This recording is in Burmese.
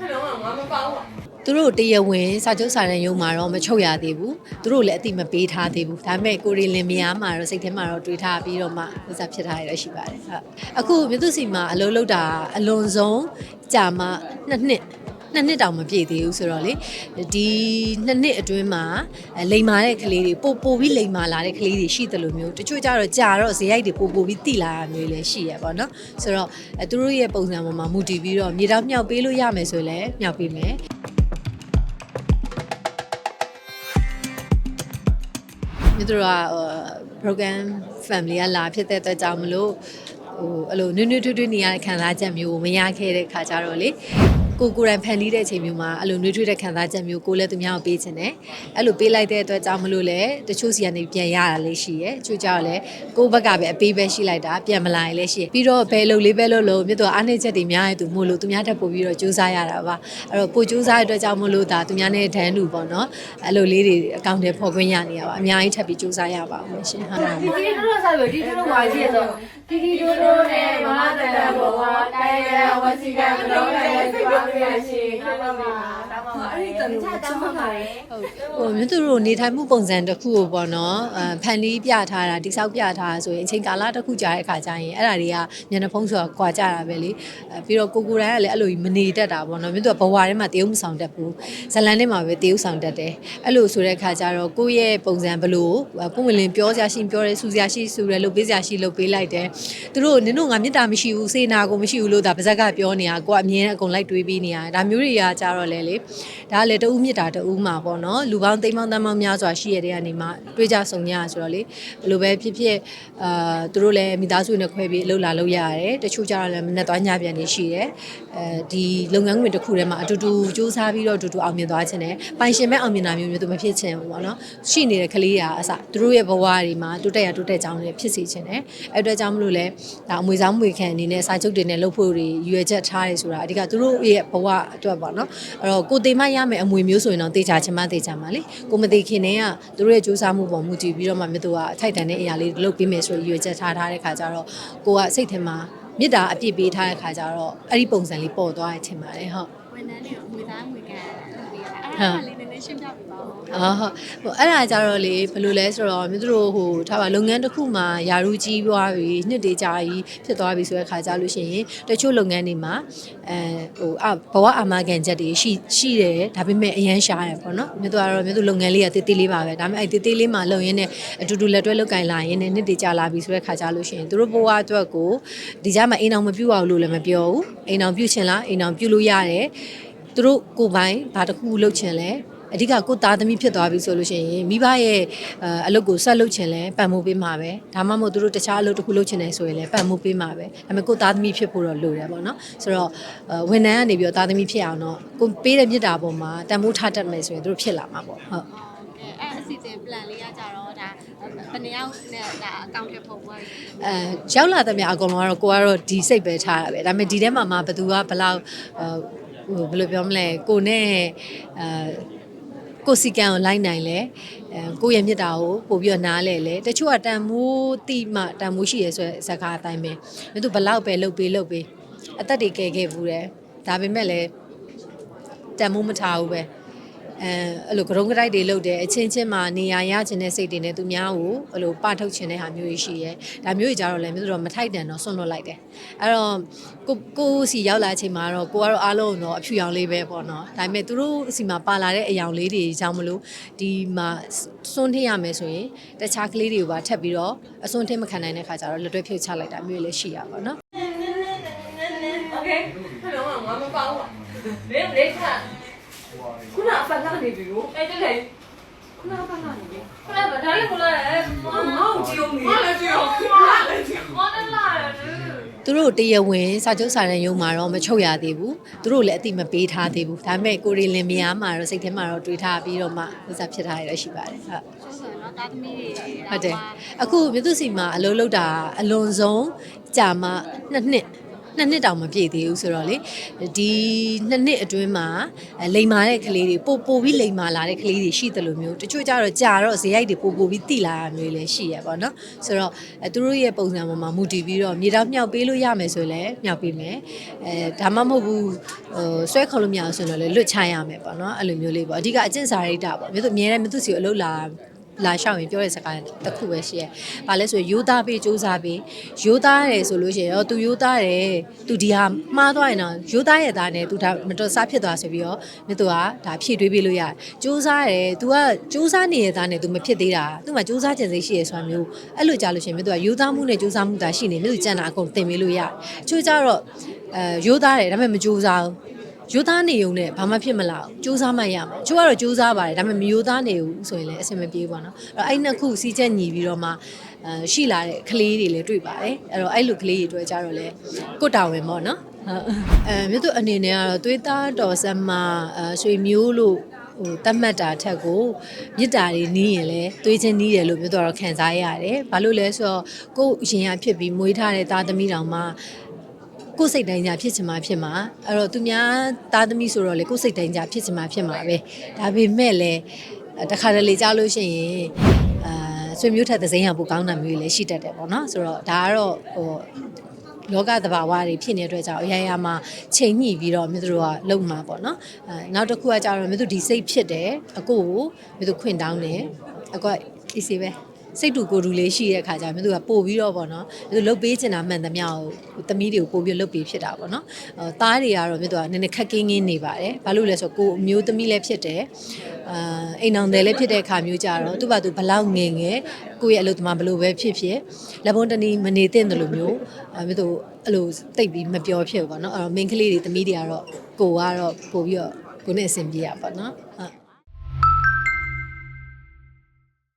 hello ငါမပေါင်းပါသူတို့တရားဝင်စာချုပ်စာတမ်းရုံးမှာတော့မချုပ်ရသေးဘူးသူတို့လည်းအတိမပေးထားသေးဘူးဒါပေမဲ့ကိုရီလင်မယားမှာတော့စိတ်ထဲမှာတော့တွေးထားပြီးတော့မှဥစားဖြစ်ထားရရှိပါတယ်ဟုတ်အခုမြသူစီမှာအလုံးလုံးတာအလွန်ဆုံးကြာမှနှစ်နှစ် နှစ်နှစ်တောင်မပြည့်သေးဘူးဆိုတော့လေဒီနှစ်နှစ်အတွင်းမှာအဲလိမ်မာတဲ့ကလေးတွေပို့ပို့ပြီးလိမ်မာလာတဲ့ကလေးတွေရှိတယ်လို့မျိုးတချို့ကြတော့ကြာတော့ဇေယိုက်တွေပို့ပို့ပြီးတိလာတာမျိုးလည်းရှိရပါတော့ဆိုတော့အဲသူတို့ရဲ့ပုံစံပေါ်မှာမူတည်ပြီးတော့မြေတောင်မြောက်ပေးလို့ရမယ်ဆိုရင်လည်းမြောက်ပေးမယ်မြတို့ကဟို program family ကလာဖြစ်တဲ့အတွက်ကြောင့်မလို့ဟိုအဲ့လိုနွေ့နွေ့ထွေးထွေးနေရတဲ့ခံစားချက်မျိုးကိုမရခဲ့တဲ့ခါကြတော့လေ ကိုကိုယ်တိုင်ဖန်တီးတဲ့အချိန်မျိုးမှာအဲ့လိုနှွေးထွေးတဲ့ခံစားချက်မျိုးကိုလည်းသူများကိုပေးခြင်းတယ်အဲ့လိုပေးလိုက်တဲ့အတွက်ကြောင့်မလို့လေတချို့စီကနေပြန်ရတာလေးရှိရယ်တချို့ကြောင့်လည်းကိုယ့်ဘက်ကပဲအပေးပဲရှိလိုက်တာပြန်မလာရင်လည်းရှိရယ်ပြီးတော့ဘယ်လိုလေးပဲလို့လို့မြတ်တော့အားနေချက်တွေများရဲ့သူမို့လို့သူများတက်ပို့ပြီးတော့စူးစမ်းရတာပါအဲ့တော့ပိုစူးစမ်းတဲ့အတွက်ကြောင့်မလို့ဒါသူများနဲ့ဒန်းလူပေါ့နော်အဲ့လိုလေးတွေအကောင့်တွေဖော်ခွင့်ရနေရပါအများကြီးထပ်ပြီးစူးစမ်းရပါအောင်ရှင်ဟုတ်ဒီဒီတို့တို့စားပြီးဒီတို့ဝါကြီးရဆိုဒီဒီတို့တို့နဲ့မမတန်တန်ဘောဝတိုင်းရဝစီကံတော့လည်းစိတ်ပါရရှိခါပါမှာတောင်းပါပါအဲ့ဒီတန်ချတောင်းပါပါတယ်ဟိုမြတ်သူတို့နေထိုင်မှုပုံစံတစ်ခုကိုပေါ့နော်အဖန်လီးပြထားတာတိဆောက်ပြထားတာဆိုရင်အချိန်ကာလတစ်ခုကြာတဲ့အခါကျရင်အဲ့ဒါတွေကညနေဖုံးဆိုတာကွာကြတာပဲလေအဲပြီးတော့ကိုကိုတိုင်းကလည်းအဲ့လိုကြီးမနေတတ်တာပေါ့နော်မြတ်သူကဘဝထဲမှာတရုပ်မဆောင်တတ်ဘူးဇလန်ထဲမှာပဲတရုပ်ဆောင်တတ်တယ်အဲ့လိုဆိုတဲ့အခါကျတော့ကိုယ့်ရဲ့ပုံစံဘလို့ပုံဝင်လင်ပြောစရာရှိရင်ပြောတယ်စူစရာရှိစူတယ်လုပ်ပေးစရာရှိလုပ်ပေးလိုက်တယ်သူတို့နင်တို့ငါမေတ္တာမရှိဘူးစေနာကိုမရှိဘူးလို့ဒါပါဇက်ကပြောနေတာကိုကအမြင်နဲ့အကုန်လိုက်တွေးပြီးနေရတယ်ဒါမျိုးတွေကကြတော့လေလေဒါကလည်းတူးမြစ်တာတူးမှာပေါ့နော်လူပေါင်းသိန်းပေါင်းတန်းပေါင်းများစွာရှိရတဲ့ကနေမှတွေးကြဆုံကြရဆိုတော့လေဘယ်လိုပဲဖြစ်ဖြစ်အာသူတို့လည်းမိသားစုနဲ့ခွဲပြီးအလုပ်လာလုပ်ရရတယ်တချို့ကြတော့လည်းမနဲ့သွားညပြန်နေရှိတယ်အဲဒီလုပ်ငန်းခွင်တစ်ခုထဲမှာအတူတူစူးစမ်းပြီးတော့အတူတူအောင်မြင်သွားခြင်းနဲ့ပိုင်ရှင်မဲ့အောင်မြင်တာမျိုးမျိုးသူမဖြစ်ချင်ဘူးပေါ့နော်ရှိနေတဲ့ကလေးကအစသူတို့ရဲ့ဘဝတွေမှာတိုးတက်ရတိုးတက်ကြောင်းတွေဖြစ်စေခြင်းနဲ့အဲ့အတွက်ကြောင့်မလို့လဲဒါအမွေဆောင်မွေခံအနေနဲ့စာချုပ်တွေနဲ့လုပ်ဖို့တွေရွယ်ချက်ထားတယ်ဆိုတာအဓိကသူတို့ရဲ့ဘဝအတွက်ပေါ့နော်အဲ့တော့ကိုတေမရမယ်အမွေမျိုးဆိုရင်တော့တေချာချင်မှတေချာမှာလေကိုမတေခင်နဲ့ကသူတို့ရဲ့စူးစမ်းမှုပေါ်မူတည်ပြီးတော့မှမြတ်သူကအထိုက်တန်တဲ့အရာလေးလုပ်ပေးမယ်ဆိုရွယ်ချက်ထားထားတဲ့ခါကျတော့ကိုကစိတ်ထဲမှာမေတ္တာအပြည့်ပေးထားတဲ့ခါကျတော့အဲ့ဒီပုံစံလေးပေါ်သွားရချင်ပါတယ်ဟုတ်ဝန်ထမ်းတွေကိုငွေသားငွေကလုပ်ပေးတာအဲ့ဒါလေးနည်းနည်း ရှင်းပြပေးပါဦးအော်ဟုတ်ဟိုအဲ့ဒါကြတော့လေဘယ်လိုလဲဆိုတော့မြို့သူတို့ဟိုထားပါလုပ်ငန်းတစ်ခုမှာယာရုကြီးသွားပြီနှစ်တေကြာကြီးဖြစ်သွားပြီဆိုတဲ့ခါကြလို့ရှိရင်တချို့လုပ်ငန်းတွေမှာအဲဟိုအဘဝအာမခံချက်တွေရှိရှိတယ်ဒါပေမဲ့အရန်ရှားတယ်ပေါ့နော်မြို့သူကတော့မြို့သူလုပ်ငန်းလေးကတေးသေးလေးပါပဲဒါပေမဲ့အဲ့တေးသေးလေးမှာလုပ်ရင်းနဲ့အတူတူလက်တွဲလုပ်ကင်လာရင်းနဲ့နှစ်တေကြာလာပြီဆိုတဲ့ခါကြလို့ရှိရင်သူတို့ဘဝအတွက်ကိုဒီကြားမှာအိမ်အောင်မပြုတ်အောင်လို့လည်းမပြောဘူးအိမ်အောင်ပြုတ်ချင်လားအိမ်အောင်ပြုတ်လို့ရတယ်သူတို့ကိုယ်ပိုင်ဘာတစ်ခုလုပ်ချင်လဲ အဓိကကိုသားသမီးဖြစ်သွားပြီဆိုလို့ရှိရင်မိဘရဲ့အအလုပ်ကိုဆက်လုပ်ချင်လဲပံ့ပိုးပေးမှာပဲဒါမှမဟုတ်သူတို့တခြားအလုပ်တစ်ခုလုပ်ချင်တယ်ဆိုရင်လည်းပံ့ပိုးပေးမှာပဲဒါပေမဲ့ကိုသားသမီးဖြစ်ဖို့တော့လိုတယ်ပေါ့နော်ဆိုတော့ဝန်ထမ်းကနေပြီးတော့သားသမီးဖြစ်အောင်တော့ကိုပေးတဲ့မြစ်တာပေါ်မှာတန်ဖိုးထားတတ်မယ်ဆိုရင်သူတို့ဖြစ်လာမှာပေါ့ဟုတ်ကဲအဲ့အစီအစဉ် plan လေးကကြတော့ဒါဘယ်နှယောက်နဲ့ဒါအကောင့်တွေပုံပေါ်အဲရောက်လာတဲ့မြအကောင်လုံးကတော့ကိုကတော့ဒီစိတ်ပဲထားတာပဲဒါပေမဲ့ဒီထဲမှာမှဘသူကဘလောက်ဟိုဘယ်လိုပြောမလဲကိုနဲ့အဲ ကိုစီကံကိုလိုက်နိုင်လဲအဲကိုရဲ့မြစ်တာကိုပို့ပြီးတော့နားလဲလဲတချို့ကတန်မိုးတိမှတန်မိုးရှိရဲဆိုတဲ့ဇာတ်ကားအတိုင်းပဲမြသူဘလောက်ပဲလှုပ်ပေးလှုပ်ပေးအသက်တွေကဲခဲ့ဘူးတယ်ဒါပေမဲ့လည်းတန်မိုးမထားဘူးပဲ အဲအဲ့လိုကရုံးကြိုက်တွေလုပ်တယ်အချင်းချင်းမှာနေရာရခြင်းတဲ့စိတ်တွေနဲ့သူများကိုအဲ့လိုပထုတ်ခြင်းတဲ့ဟာမျိုးကြီးရှိရဲဒါမျိုးကြီးကြတော့လည်းမျိုးတော့မထိုက်တန်တော့ဆွန့်လွတ်လိုက်တယ်အဲ့တော့ကိုကိုစီရောက်လာချိန်မှာတော့ကိုကတော့အားလုံးတော့အဖြူရောင်လေးပဲပေါ့နော်ဒါပေမဲ့သူတို့စီမှာပါလာတဲ့အယောင်လေးတွေကြောင့်မလို့ဒီမှာစွန့်ထည့်ရမယ်ဆိုရင်တခြားကလေးတွေကိုပါထပ်ပြီးတော့အစွန့်ထည့်မခံနိုင်တဲ့ခါကျတော့လက်တွဲဖြုတ်ချလိုက်တာမျိုးလည်းရှိရပါတော့နော် Okay. Hello, I'm Mama Paula. Vem, vem, cara. ခါခုနအပတ်ကနေပြီကိုအဲ့တက်လေခုနအပတ်ကနေပြီခုနကဒါလည်းမလားငါ့ကိုကြည့်အောင်နေငါလည်းကြည့်အောင်ငါလည်းကြည့်အောင်ငါလည်းလာတယ်သူတို့တရားဝင်စာချုပ်စာတမ်းရုံးမှာတော့မချုပ်ရသေးဘူးသူတို့လည်းအတိမပေးထားသေးဘူးဒါပေမဲ့ကိုရီလင်မယားမှာတော့စိတ်ထဲမှာတော့တွေးထားပြီးတော့မှဥစားဖြစ်ထားရရှိပါတယ်ဟုတ်ဆိုဆိုတော့တာသမီးတွေဟုတ်တယ်အခုမြသူစီမှာအလုံးလုံးတာအလွန်ဆုံးကြာမှနှစ်နှစ် နှစ်နှစ်တောင်မပြည့်သေးဘူးဆိုတော့လေဒီနှစ်နှစ်အတွင်းမှာအဲလိမ်မာတဲ့ကလေးတွေပို့ပို့ပြီးလိမ်မာလာတဲ့ကလေးတွေရှိတယ်လို့မျိုးတချို့ကြတော့ကြာတော့ဇေယိုက်တွေပို့ပို့ပြီးတိလာတာမျိုးလည်းရှိရပါတော့ဆိုတော့အဲသူတို့ရဲ့ပုံစံပေါ်မှာမူတည်ပြီးတော့မြေတောင်မြောက်ပေးလို့ရမယ်ဆိုရင်လည်းမြောက်ပေးမယ်အဲဒါမှမဟုတ်ဘူးဟိုဆွဲခေါ်လို့မရအောင်ဆိုရင်လည်းလွတ်ချရမယ်ပေါ့နော်အဲ့လိုမျိုးလေးပေါ့အဓိကအကျင့်စာရိတ္တပေါ့မြေသူအမြဲတမ်းမြေသူစီကိုအလုပ်လာ လာရှောက်ရင်ပြောတဲ့စကားတစ်ခုပဲရှိရဲ။ဘာလဲဆိုရိုးသားပေးစူးစမ်းပေးရိုးသားတယ်ဆိုလို့ရှိရင်ရောသူရိုးသားတယ်သူဒီဟာမှားသွားရင်တော့ရိုးသားရဲ့သားနဲ့သူဒါမတော်စားဖြစ်သွားဆိုပြီးတော့မြတ်သူကဒါဖြည့်တွေးပေးလို့ရတယ်။စူးစမ်းတယ်သူကစူးစမ်းနေတဲ့သားနဲ့သူမဖြစ်သေးတာသူမှစူးစမ်းခြင်းစိတ်ရှိရဆိုတာမျိုးအဲ့လိုကြားလို့ရှိရင်မြတ်သူကရိုးသားမှုနဲ့စူးစမ်းမှုသာရှိနေမြတ်သူကြံတာအကုန်သင်ပေးလို့ရတယ်။ချိုးကြတော့အဲရိုးသားတယ်ဒါပေမဲ့မစူးစမ်းဘူး ရိုးသားနေုံနဲ့ဘာမှဖြစ်မလာဘူးစူးစမ်းမှရမှာချိုးကတော့စူးစမ်းပါတယ်ဒါပေမဲ့မရိုးသားနေဘူးဆိုရင်လည်းအဆင်မပြေဘူးပေါ့နော်အဲ့တော့အဲ့နှစ်ခုစီးချက်ညီပြီးတော့မှအဲရှိလာတဲ့ကလေးတွေလည်းတွေ့ပါတယ်အဲ့တော့အဲ့လိုကလေးတွေတွေ့ကြတော့လေကိုတာဝန်ပေါ့နော်ဟုတ်အဲမြို့သူအနေနဲ့ကတော့သွေးသားတော်ဆက်မအဲဆွေမျိုးလို့ဟိုတတ်မှတ်တာထက်ကိုမြစ်တာတွေနီးရင်လဲသွေးချင်းနီးတယ်လို့ပြောတော့ခံစားရတယ်။ဘာလို့လဲဆိုတော့ကိုယ်ရင်ရဖြစ်ပြီးမွေးထားတဲ့သားသမီးတောင်မှ ကိုယ်စိတ်တိုင်းကြဖြစ်ချင်မှဖြစ်မှာအဲ့တော့သူများသားသမီးဆိုတော့လေကိုယ်စိတ်တိုင်းကြဖြစ်ချင်မှဖြစ်မှာပဲဒါပေမဲ့လည်းတခါတလေကြားလို့ရှိရင်အာဆွေမျိုးထက်သစိမ်းရပိုကောင်းတာမျိုးတွေလည်းရှိတတ်တယ်ပေါ့နော်ဆိုတော့ဒါကတော့ဟိုလောကသဘာဝတွေဖြစ်နေတဲ့အတွက်ကြောင့်အရာရာမှာချိန်ညှိပြီးတော့မြို့သူတို့ကလုံမှာပေါ့နော်အဲနောက်တစ်ခုကကြတော့မြို့သူဒီစိတ်ဖြစ်တယ်အကိုကိုမြို့သူခွင့်တောင်းတယ်အကွအေးစေးပဲ စိတ်တူကိုယ်တူလေးရှိတဲ့ခါကျမြို့သူကပို့ပြီးတော့ပေါ့နော်မြို့သူလှုပ်ပေးချင်တာမှန်သမျှကိုသမီးတွေကိုပို့ပြီးလှုပ်ပေးဖြစ်တာပေါ့နော်အဲသားတွေကတော့မြို့သူကနည်းနည်းခက်ကင်းကင်းနေပါတယ်ဘာလို့လဲဆိုတော့ကိုယ်အမျိုးသမီးလည်းဖြစ်တယ်အာအိမ်အောင်တယ်လည်းဖြစ်တဲ့ခါမျိုးကြတော့သူ့ဘာသူဘလောက်ငယ်ငယ်ကိုယ့်ရဲ့အလုပ်သမားဘလို့ပဲဖြစ်ဖြစ်လက်ဘုံတနီမနေသင့်တယ်လို့မျိုးအဲမြို့သူအဲ့လိုတိတ်ပြီးမပြောဖြစ်ဘူးပေါ့နော်အဲ့တော့ main ကလေးတွေသမီးတွေကတော့ကိုကတော့ပို့ပြီးတော့ကိုနဲ့အဆင်ပြေရပါတော့နော်ဟုတ်